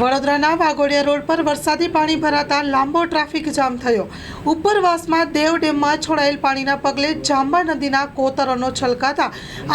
વડોદરાના વાઘોડિયા રોડ પર વરસાદી પાણી ભરાતા લાંબો ટ્રાફિક જામ થયો. ઉપરવાસમાં દેવ ડેમમાં છોડાયેલ પાણીના પગલે જાંબા નદીના કોતરોનો છલકાતા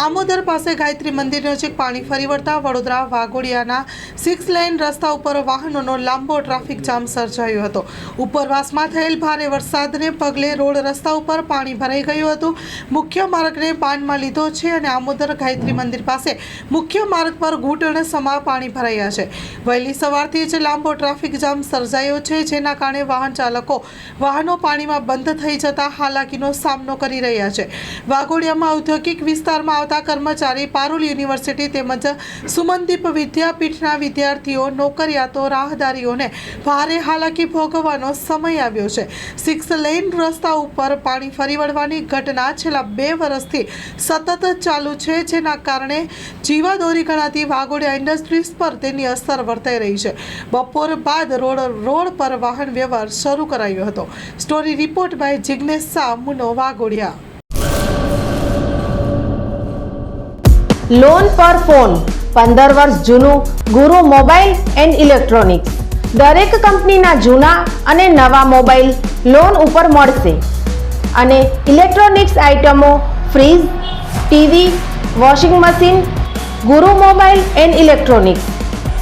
આમોદર પાસે ગાયત્રી મંદિર નજીક પાણી ફરી વળતા વડોદરા વાઘોડિયાના સિક્સ લેન રસ્તા ઉપર વાહનોનો લાંબો ટ્રાફિક જામ સર્જાયો હતો. ઉપરવાસમાં થયેલ ભારે વરસાદને પગલે રોડ રસ્તા ઉપર પાણી ભરાઈ ગયું હતું. મુખ્ય માર્ગને બાનમાં લીધો છે અને આમોદર ગાયત્રી મંદિર પાસે મુખ્ય માર્ગ પર ઘૂંટણ સમા પાણી ભરાયા છે. વહેલી સવારથી જ લાંબો ટ્રાફિક જામ સર્જાયો છે, જેના કારણે વાહન ચાલકો વાહનો પાણીમાં બંધ થઈ જતા હાલાકીનો સામનો કરી રહ્યા છે. વાઘોડિયામાં ઔદ્યોગિક વિસ્તારમાં આવતા કર્મચારી પારુલ યુનિવર્સિટી તેમજ સુમનદીપ વિદ્યાપીઠના વિદ્યાર્થીઓ, નોકરિયાતો, રાહદારીઓને ભારે હાલાકી ભોગવવાનો સમય આવ્યો છે. સિક્સ લેન રસ્તા ઉપર પાણી ફરી વળવાની ઘટના છેલ્લા બે વર્ષથી સતત ચાલુ છે, જેના કારણે જીવાદોરી ગણાતી વાઘોડિયા ઇન્ડસ્ટ્રીઝ પર તેની અસર વર્તાઈ રહી છે. બપોર બાદ રોડ રોડ પર વાહન વ્યવહાર શરૂ કરાયો હતો. Story report by Jignesh Shah Muno Waghodia. Loan પર ફોન પંદર વર્ષ જૂનું, ગુરુ મોબાઈલ એન્ડ ઇલેક્ટ્રોનિક્સ. દરેક કંપનીના જૂના અને નવા મોબાઈલ લોન ઉપર મળશે. અને ઇલેક્ટ્રોનિક્સ આઇટમો fridge, TV, washing machine, Guru mobile and electronics.